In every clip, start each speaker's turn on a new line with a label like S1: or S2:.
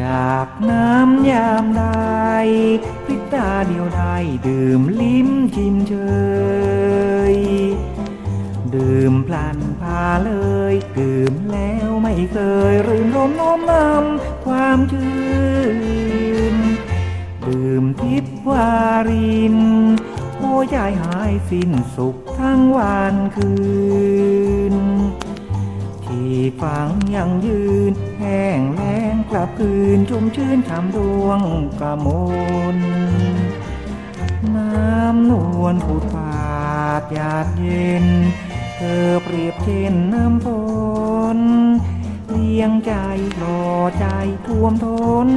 S1: อยากน้ำยามใดพริบตาเดียวได้ดื่มลิ้มชิมเชยดื่มพลันพาเลย ดื่มแล้วไม่เคยรื่นรมน้มนำความชื่น ดื่มทิพวารินโอ้ยายหายสิ้นสุขทั้งวันคืน ที่ฟังยังยืน กลับคืนชุ่มชื่นฉ่ำดวงกระมนน้ำนวลผุดผาดหยาดเย็น เธอเปรียบเช่นน้ำฝนเลี้ยงใจหล่อใจท่วมทน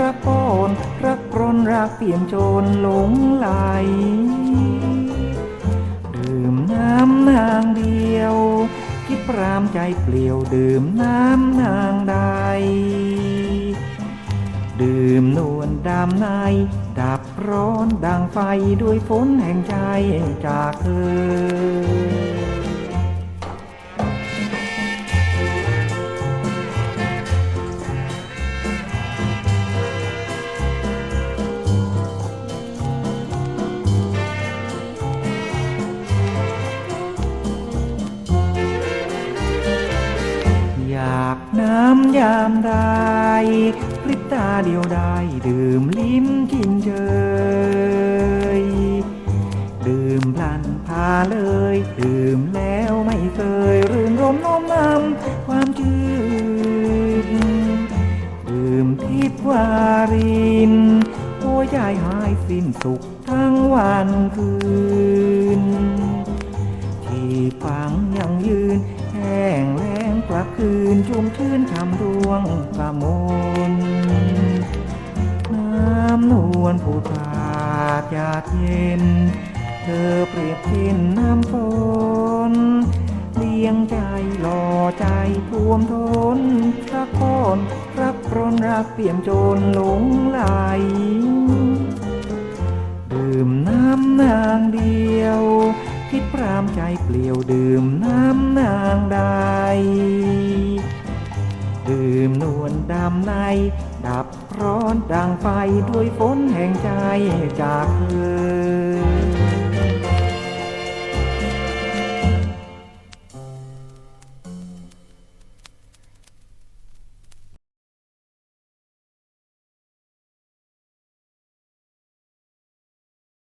S1: รักป้อนรักปรนรักเปี่ยมจนหลงไหลดื่มน้ำนางเดียว คิดปรามใจเปลี่ยวดื่มน้ำนางดดื่ วลดำในดับร้อนดังไฟด้วยฝนแห่งใจจากเธอ อากน้ำยามใดพริบตาเดียวได้ดื่มลิ้มกินเจยดื่มพลันพาเลย ดื่มแล้วไม่เคยรื่นรมน้มนำความชื่นดื่มทิพวารินโอ้ยใจหายสิ้นสุขทั้งวันคืน นชุ่มชื่นชำดวงกระมนน้ำนวลผูผาดยาดเย็น เธอเปรียบเช่นน้ำฝนเลี้ยงใจหล่อใจท่วมทนรักพนรักปรนรักเปี่ยมจนหลงไหลดื่มน้ำนางเดียว คิดพรามใจเปลี่ยวดื่มน้ำนางใดดื่ม นวลดำใน ดับร้อนดังไฟด้วยฝนแห่งใจจากเธอ